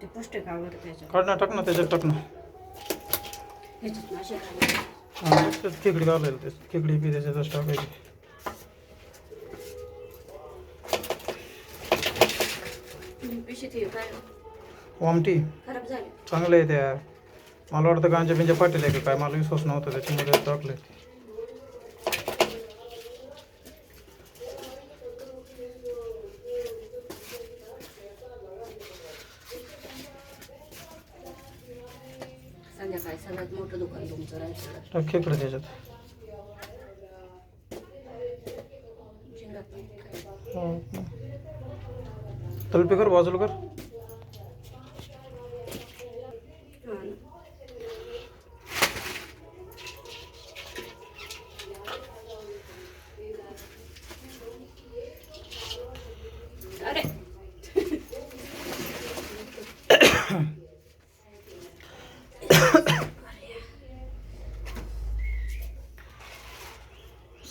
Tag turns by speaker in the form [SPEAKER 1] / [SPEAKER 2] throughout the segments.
[SPEAKER 1] ते पौष्टिक आवडतं त्याच्यात.
[SPEAKER 2] काढ ना टाक ना त्याच्यात टाक ना.
[SPEAKER 1] ह्याच्यात मासे घालायचे.
[SPEAKER 2] हा, त्याच्यात खेकडी घालायला ते खेकडी बी त्याच्यातच टाकायची.
[SPEAKER 1] पिशवीत हे काय?
[SPEAKER 2] वामटी?
[SPEAKER 1] खराब झाले.
[SPEAKER 2] चांगलं आहे त्या. मला वाटतं गांजा बिंजा पाटील आहे का काय? मला विश्वास नव्हता त्याच्यामध्ये टाकले
[SPEAKER 1] संध्याकाळी सगळ्यात मोठं दुकान तुमचं रायचं
[SPEAKER 2] टाक खेकडं त्याच्यात.
[SPEAKER 1] शेंगा पण काय.
[SPEAKER 2] तलपी कर बाजूला कर.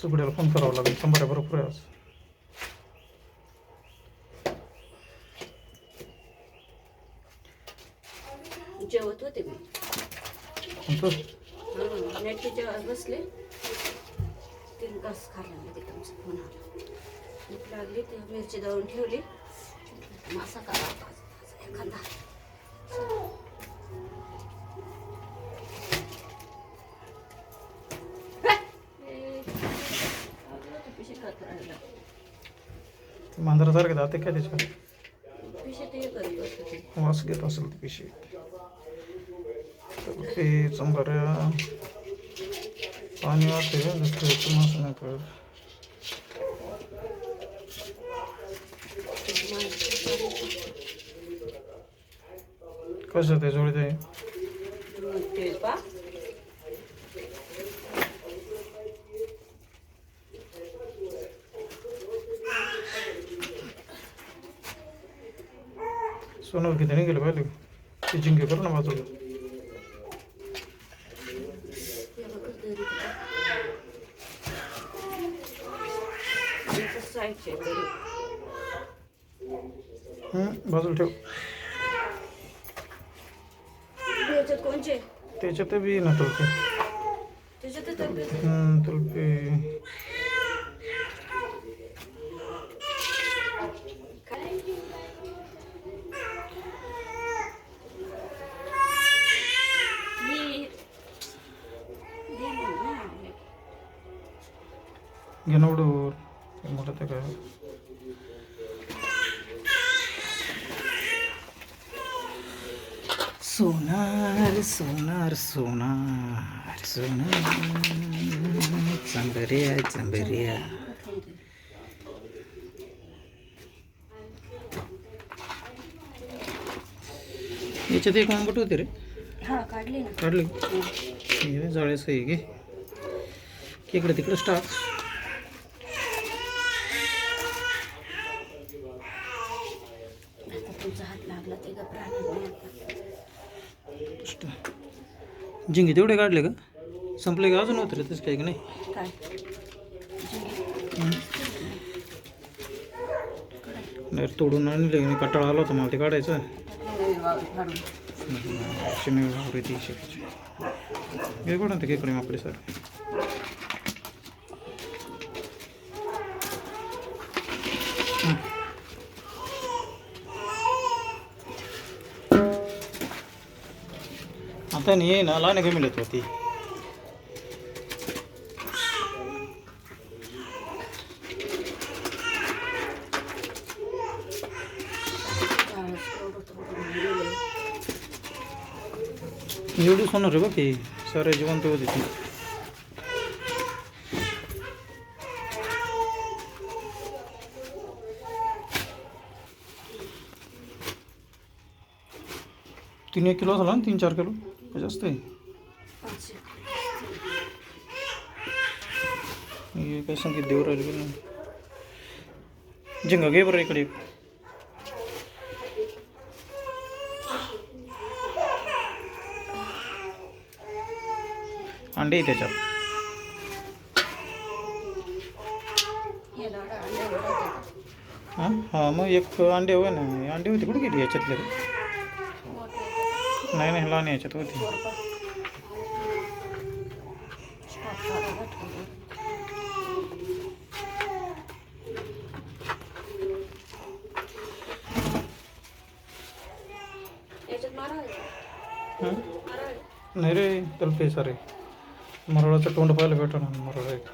[SPEAKER 2] सुगड्याला फोन करावा लागेल. शंभर बरोबर आहे आज
[SPEAKER 1] जेवत होते मी. हा, नेटचे जेव्हा बसले तीन तास खाल्ला मी ते तुमचा फोन आला. भूक लागली ते मिरची दळून ठेवली. मासा करा एखादा.
[SPEAKER 2] ते मांजरासारखे जाते काय त्याच्या
[SPEAKER 1] पिशे ते ते.
[SPEAKER 2] वास घेत असेल ती पिशवी. तलपी चंबऱ्या पाणी वाटते नाही कळत कसं ते जोडीत सोनवर किती देने के लिए जिंके कर
[SPEAKER 1] के
[SPEAKER 2] ऊपर बाजूला ठेव त्याच्यात बी ना तुलपी हम्म, तुलपी
[SPEAKER 1] ಹಿಂಗೆ ನೋಡು ಮುಟ್ಟತ್ತೆ
[SPEAKER 2] ಸೋನಾರ್ ಸೋನಾರ್ ಸೋನಾರ್ ಸೋನಾರ್ ಚಂಬರಿಯ ಚಂಬರಿಯ ಜೊತೆ ಕೊಂಬಿಟ್ಟು
[SPEAKER 1] ಹೋಗ್ತೀರಿ ಕಡ್ಲಿ ಜಾಳೆ ಸೈಗೆ ಕೇಕಡೆ ತಿಕ್ಕಡೆ ಸ್ಟಾಕ್
[SPEAKER 2] झिंगे तेवढे काढले का? संपले का अजून तसं काही का नाही?
[SPEAKER 1] काय?
[SPEAKER 2] नाही तोडून आणले मी कटाळा आला होता मला ते काढायचं.
[SPEAKER 1] काढून
[SPEAKER 2] वगैरे ती शिकायची हे कोण ते केकडे माकडे सर आता नाही ना लहान का मिळत होती एवढीच होणार आहे बघ की सारे जिवंत होते ती तीन एक किलो झाला ना तीन चार किलो का जास्त काय संगीत देऊ राहिले की घे बरं इकडे. अंडे त्याच्यात. हां हां मग एक अंडे होय ना अंडे होते कुठे गेली याच्यातले?
[SPEAKER 1] ठेवलं. नहीं मारायचं
[SPEAKER 2] हं?
[SPEAKER 1] मारायचं
[SPEAKER 2] नाही रे त्याला पेसा रे मरळाचं तोंड पाहायला भेटणार मरळ एक